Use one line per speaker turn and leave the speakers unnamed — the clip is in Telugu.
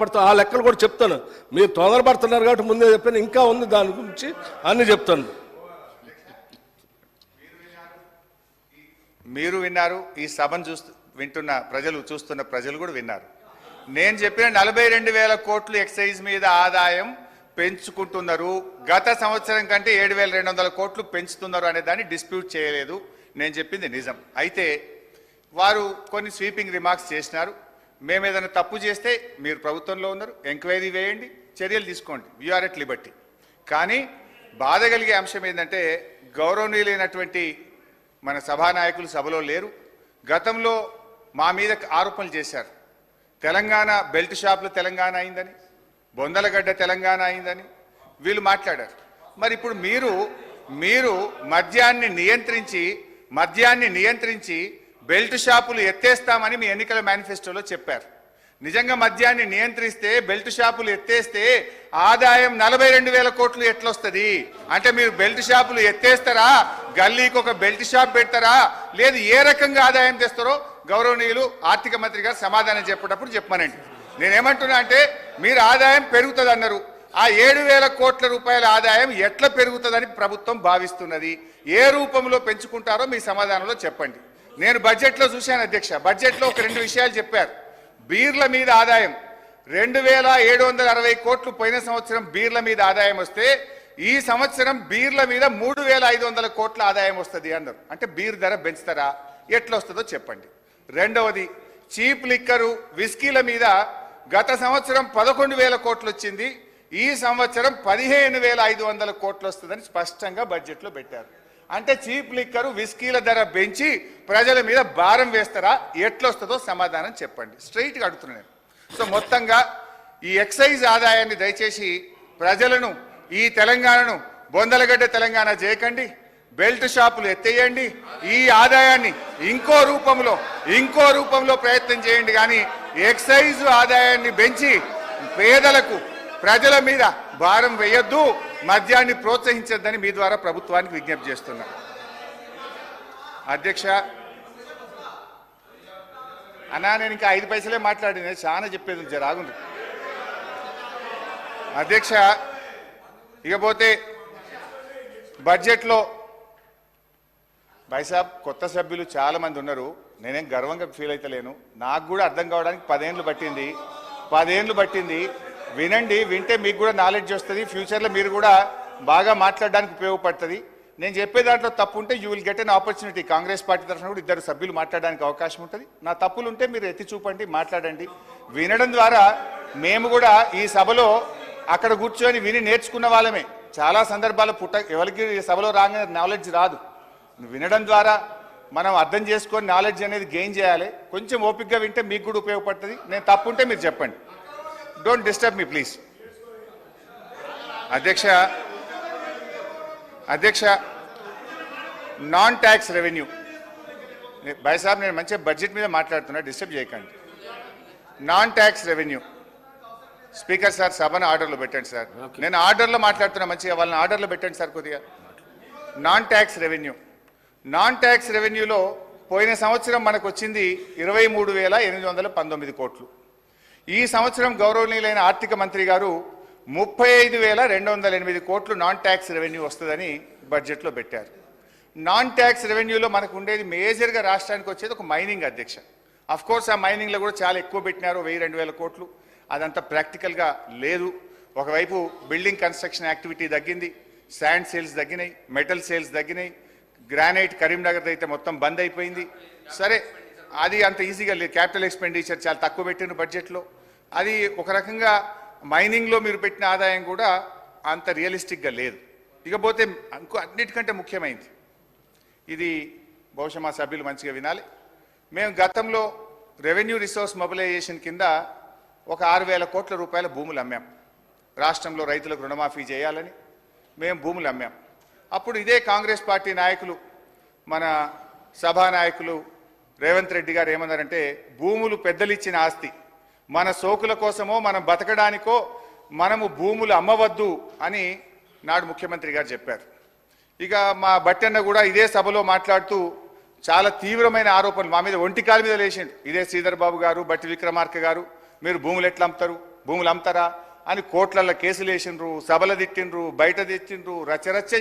పడతా ఆ లెక్కలు కూడా చెప్తాను. మీరు తొందరపడుతున్నారు కాబట్టి ముందే చెప్పాను. ఇంకా ఉంది దాని గురించి అన్ని చెప్తాను.
మీరు విన్నారు ఈ సభను చూస్తూ వింటున్న ప్రజలు చూస్తున్న ప్రజలు కూడా విన్నారు. నేను చెప్పిన నలభై రెండు వేల కోట్లు ఎక్సైజ్ మీద ఆదాయం పెంచుకుంటున్నారు. గత సంవత్సరం కంటే ఏడు వేల రెండు వందల కోట్లు పెంచుతున్నారు అనే దాన్ని డిస్ప్యూట్ చేయలేదు. నేను చెప్పింది నిజం. అయితే వారు కొన్ని స్వీపింగ్ రిమార్క్స్ చేసినారు. మేము ఏదైనా తప్పు చేస్తే మీరు ప్రభుత్వంలో ఉన్నారు ఎంక్వైరీ వేయండి చర్యలు తీసుకోండి. యూఆర్ ఎట్ లిబర్టీ కానీ బాధ కలిగే అంశం ఏంటంటే గౌరవనీయులైనటువంటి మన సభానాయకులు సభలో లేరు. గతంలో మా మీద ఆరోపణలు చేశారు. తెలంగాణ బెల్ట్ షాపులు తెలంగాణ అయిందని బొందలగడ్డ తెలంగాణ అయిందని వీళ్ళు మాట్లాడారు. మరి ఇప్పుడు మీరు మీరు మద్యాన్ని నియంత్రించి మద్యాన్ని నియంత్రించి బెల్ట్ షాపులు ఎత్తేస్తామని మీ ఎన్నికల మేనిఫెస్టోలో చెప్పారు. నిజంగా మద్యాన్ని నియంత్రిస్తే బెల్ట్ షాపులు ఎత్తేస్తే ఆదాయం నలభై రెండు వేల కోట్లు ఎట్లొస్తుంది? అంటే మీరు బెల్ట్ షాపులు ఎత్తేస్తారా? గల్లీకి ఒక బెల్ట్ షాప్ పెడతారా? లేదు ఏ రకంగా ఆదాయం తెస్తారో గౌరవనీయులు ఆర్థిక మంత్రి గారు సమాధానం చెప్పేటప్పుడు చెప్పమనండి. నేనేమంటున్నా అంటే మీరు ఆదాయం పెరుగుతుంది అన్నారు ఆ ఏడు వేల కోట్ల రూపాయల ఆదాయం ఎట్లా పెరుగుతుందని ప్రభుత్వం భావిస్తున్నది? ఏ రూపంలో పెంచుకుంటారో మీ సమాధానంలో చెప్పండి. నేను బడ్జెట్లో చూశాను అధ్యక్ష. బడ్జెట్లో ఒక రెండు విషయాలు చెప్పారు. బీర్ల మీద ఆదాయం. రెండు వేల ఏడు వందల అరవై కోట్లు పోయిన సంవత్సరం బీర్ల మీద ఆదాయం వస్తే ఈ సంవత్సరం బీర్ల మీద మూడు వేల ఐదు వందల కోట్ల ఆదాయం వస్తుంది అన్నారు. అంటే బీర్ ధర పెంచుతారా? ఎట్లా వస్తుందో చెప్పండి. రెండవది చీప్ లిక్కరు విస్కీల మీద గత సంవత్సరం పదకొండు వేల కోట్లు వచ్చింది. ఈ సంవత్సరం పదిహేను వేల ఐదు వందల కోట్లు వస్తుందని స్పష్టంగా బడ్జెట్లో పెట్టారు. అంటే చీప్ లిక్కరు విస్కీల ధర పెంచి ప్రజల మీద భారం వేస్తారా? ఎట్లొస్తుందో సమాధానం చెప్పండి. స్ట్రైట్గా అడుగుతున్నాను నేను. సో మొత్తంగా ఈ ఎక్సైజ్ ఆదాయాన్ని దయచేసి ప్రజలను ఈ తెలంగాణను బొందలగడ్డ తెలంగాణ చేయకండి బెల్ట్ షాపులు ఎత్తేయండి. ఈ ఆదాయాన్ని ఇంకో రూపంలో ఇంకో రూపంలో ప్రయత్నం చేయండి. కానీ ఎక్సైజ్ ఆదాయాన్ని పెంచి పేదలకు ప్రజల మీద భారం వేయొద్దు మద్యాన్ని ప్రోత్సహించొద్దని మీ ద్వారా ప్రభుత్వానికి విజ్ఞప్తి చేస్తున్నా. అధ్యక్ష అన్నా నేను ఇంకా ఐదు పైసలే మాట్లాడింది చాలా చెప్పేది జరాగుంది జర ఆగుంది అధ్యక్ష ఇకపోతే బడ్జెట్లో బైసాబ్ కొత్త సభ్యులు చాలా మంది ఉన్నారు. నేనేం గర్వంగా ఫీల్ అవుతలేను నాకు కూడా అర్థం కావడానికి పదేళ్ళు పట్టింది. పదేళ్ళు పట్టింది. వినండి వింటే మీకు కూడా నాలెడ్జ్ వస్తుంది. ఫ్యూచర్లో మీరు కూడా బాగా మాట్లాడడానికి ఉపయోగపడుతుంది. నేను చెప్పే దాంట్లో తప్పు ఉంటే you will get an opportunity Congress party తరఫున కూడా ఇద్దరు సభ్యులు మాట్లాడడానికి అవకాశం ఉంటుంది. నా తప్పులు ఉంటే మీరు ఎత్తి చూపండి మాట్లాడండి. వినడం ద్వారా మేము కూడా ఈ సభలో అక్కడ కూర్చొని విని నేర్చుకున్న వాళ్ళమే. చాలా సందర్భాలు పుట్ట ఎవరికి ఈ సభలో రాగానే నాలెడ్జ్ రాదు. వినడం ద్వారా మనం అర్థం చేసుకొని నాలెడ్జ్ అనేది గెయిన్ చేయాలి. కొంచెం ఓపిక్గా వింటే మీకు కూడా ఉపయోగపడుతుంది. నేను తప్పు ఉంటే మీరు చెప్పండి. డోంట్ డిస్టర్బ్ మీ ప్లీజ్ అధ్యక్ష అధ్యక్ష నాన్ ట్యాక్స్ రెవెన్యూ బాయ్ సాబ్ నేను మంచిగా బడ్జెట్ మీద మాట్లాడుతున్నా డిస్టర్బ్ చేయకండి. Non tax revenue speaker sir సభను ఆర్డర్లో పెట్టండి సార్. నేను ఆర్డర్లో మాట్లాడుతున్నా మంచిగా వాళ్ళని ఆర్డర్లో పెట్టండి సార్ కొద్దిగా. Non tax revenue non tax రెవెన్యూలో పోయిన సంవత్సరం మనకు వచ్చింది ఇరవై మూడు వేల ఎనిమిది వందల పంతొమ్మిది కోట్లు. ఈ సంవత్సరం గౌరవనీయులైన ఆర్థిక మంత్రి గారు ముప్పై ఐదు వేల రెండు వందల ఎనిమిది కోట్లు నాన్ ట్యాక్స్ రెవెన్యూ వస్తుందని బడ్జెట్లో పెట్టారు. నాన్ ట్యాక్స్ రెవెన్యూలో మనకు ఉండేది మేజర్గా రాష్ట్రానికి వచ్చేది ఒక మైనింగ్ అధ్యక్ష. అఫ్ కోర్స్ ఆ మైనింగ్లో కూడా చాలా ఎక్కువ పెట్టినారు వెయ్యి రెండు వేల కోట్లు. అదంతా ప్రాక్టికల్గా లేదు. ఒకవైపు బిల్డింగ్ కన్స్ట్రక్షన్ యాక్టివిటీ తగ్గింది శాండ్ సేల్స్ తగ్గినాయి మెటల్ సేల్స్ తగ్గినాయి గ్రానైట్ కరీంనగర్ అయితే మొత్తం బంద్ అయిపోయింది. సరే అది అంత ఈజీగా లేదు. క్యాపిటల్ ఎక్స్పెండిచర్ చాలా తక్కువ పెట్టిన బడ్జెట్లో అది ఒక రకంగా మైనింగ్లో మీరు పెట్టిన ఆదాయం కూడా అంత రియలిస్టిక్గా లేదు. ఇకపోతే ఇంకో అన్నిటికంటే ముఖ్యమైనది ఇది బహుశా మా సభ్యులు మంచిగా వినాలి. మేము గతంలో రెవెన్యూ రిసోర్స్ మొబిలైజేషన్ కింద ఒక ఆరు వేల కోట్ల రూపాయల భూములు అమ్మాం. రాష్ట్రంలో రైతులకు రుణమాఫీ చేయాలని మేము భూములు అమ్మాం. అప్పుడు ఇదే కాంగ్రెస్ పార్టీ నాయకులు మన సభా నాయకులు రేవంత్ రెడ్డి గారు ఏమన్నారంటే భూములు పెద్దలిచ్చిన ఆస్తి. మన సోకుల కోసమో మనం బతకడానికో మనము భూములు అమ్మవద్దు అని నాడు ముఖ్యమంత్రి గారు చెప్పారు. ఇక మా బట్టన్న కూడా ఇదే సభలో మాట్లాడుతూ చాలా తీవ్రమైన ఆరోపణలు మా మీద ఒంటి కాలు మీద లేచిండు. ఇదే శ్రీధర్ బాబు గారు బట్టి విక్రమార్క గారు మీరు భూములు ఎట్లా అమ్ముతారు? భూములు అమ్ముతారా? అని కోట్లల్లో కేసులు వేసిండ్రు సభలు తిట్టిండ్రు బయట తెచ్చిండ్రు రచ్చరచ్చ